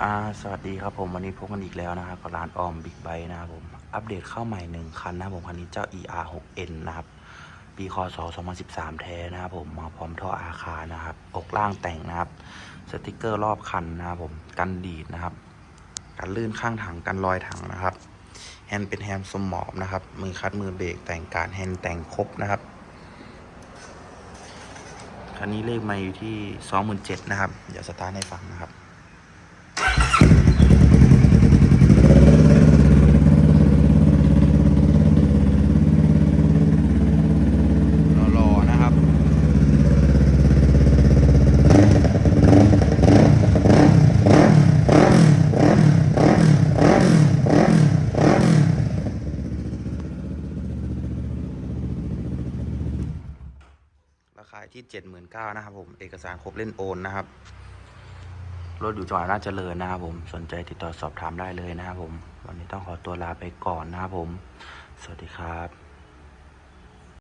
อ่าสวัสดีครับผมวันนี้พบกันอีกแล้วนะครับกับร้านออมบิ๊กไบนะครับผมอัปเดตเข้าใหม่หนึ่งคันนะผมคันนี้เจ้า ER 6 N นะครับปีคศ2013 แท้นะครับผมมาพร้อมท่ออาคานะครับอกล่างแต่งนะครับ สติกเกอร์รอบคันนะครับผมกันดีดนะครับกันลื่นข้างถังกันรอยถังนะครับแฮนด์เป็นแฮนด์สมอบนะครับ มือคัดมือเบรกแต่งการแฮนด์แต่งครบนะครับคันนี้เลขมาอยู่ที่ 27,000นะครับเดี๋ยวสตาร์ทให้ฟังนะครับ รอๆนะครับ ราคาที่เจ็ดหมื่นะครับผมเอกสารครบเล่นโอนนะครับรถอยู่จังหวัดราชเจริญนะครับผมสนใจติดต่อสอบถามได้เลยนะครับผม วันนี้ต้องขอตัวลาไปก่อนนะครับผม สวัสดีครับ